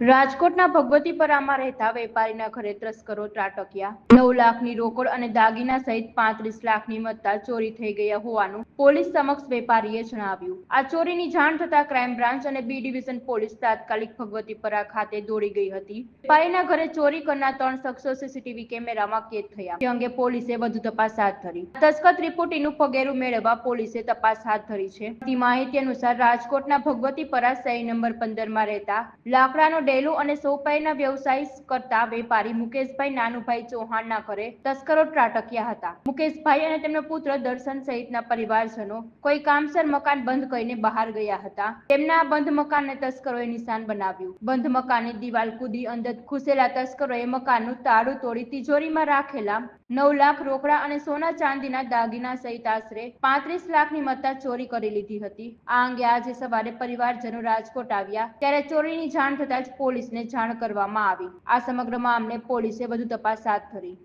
રાજકોટના ભગવતીપરામાં રહેતા વેપારીના ઘરે તસ્કરો ત્રાટક્યા. નવ લાખની રોકડ અને દાગીના સહિત પાંત્રીસ લાખની મત્તા ચોરી થઈ ગયા હોવાનું પોલીસ સમક્ષ વેપારીએ જણાવ્યું. આ ચોરીની જાણ થતા ક્રાઇમ બ્રાન્ચ અને બી ડિવિઝન પોલીસ તાત્કાલિક ભગવતીપરા ખાતે દોડી ગઈ હતી. વેપારીના ઘરે ચોરી કરનાર ત્રણ શખ્સો સીસીટીવી કેમેરામાં કેદ થયા. તે અંગે પોલીસે વધુ તપાસ હાથ ધરી. તસ્કર ત્રિપુટીનું પગેરું મેળવવા પોલીસે તપાસ હાથ ધરી છે. માહિતી અનુસાર રાજકોટના ભગવતીપરા સહી નંબર પંદરમાં રહેતા લાકડાનો ડેલો અને સોપાઈના વ્યવસાય કરતા વેપારી મુકેશભાઈ નાનુભાઈ ચૌહાણના ઘરે તસ્કરો ત્રાટક્યા હતા. મુકેશભાઈ અને તેમનો પુત્ર દર્શન સહિતના પરિવારજનો કોઈ કામસર મકાન બંધ કરીને બહાર ગયા હતા. તેમના બંધ મકાનને તસ્કરોએ નિશાન બનાવ્યું. બંધ મકાનની દિવાલ કૂદી અંદર ઘૂસેલા તસ્કરોએ મકાનનું તાળું તોડી તિજોરીમાં રાખેલા નવ લાખ રોકડા અને સોના ચાંદીના દાગીના સહિત આશરે પાંત્રીસ લાખની મત્તા ચોરી કરી લીધી હતી. આ અંગે આજે સવારે પરિવારજનો રાજકોટ આવ્યા. ત્યારે ચોરીની જાણ થતાં જ પોલીસને જાણ કરવામાં આવી. આ સમગ્ર મામલે પોલીસે વધુ તપાસ હાથ ધરી.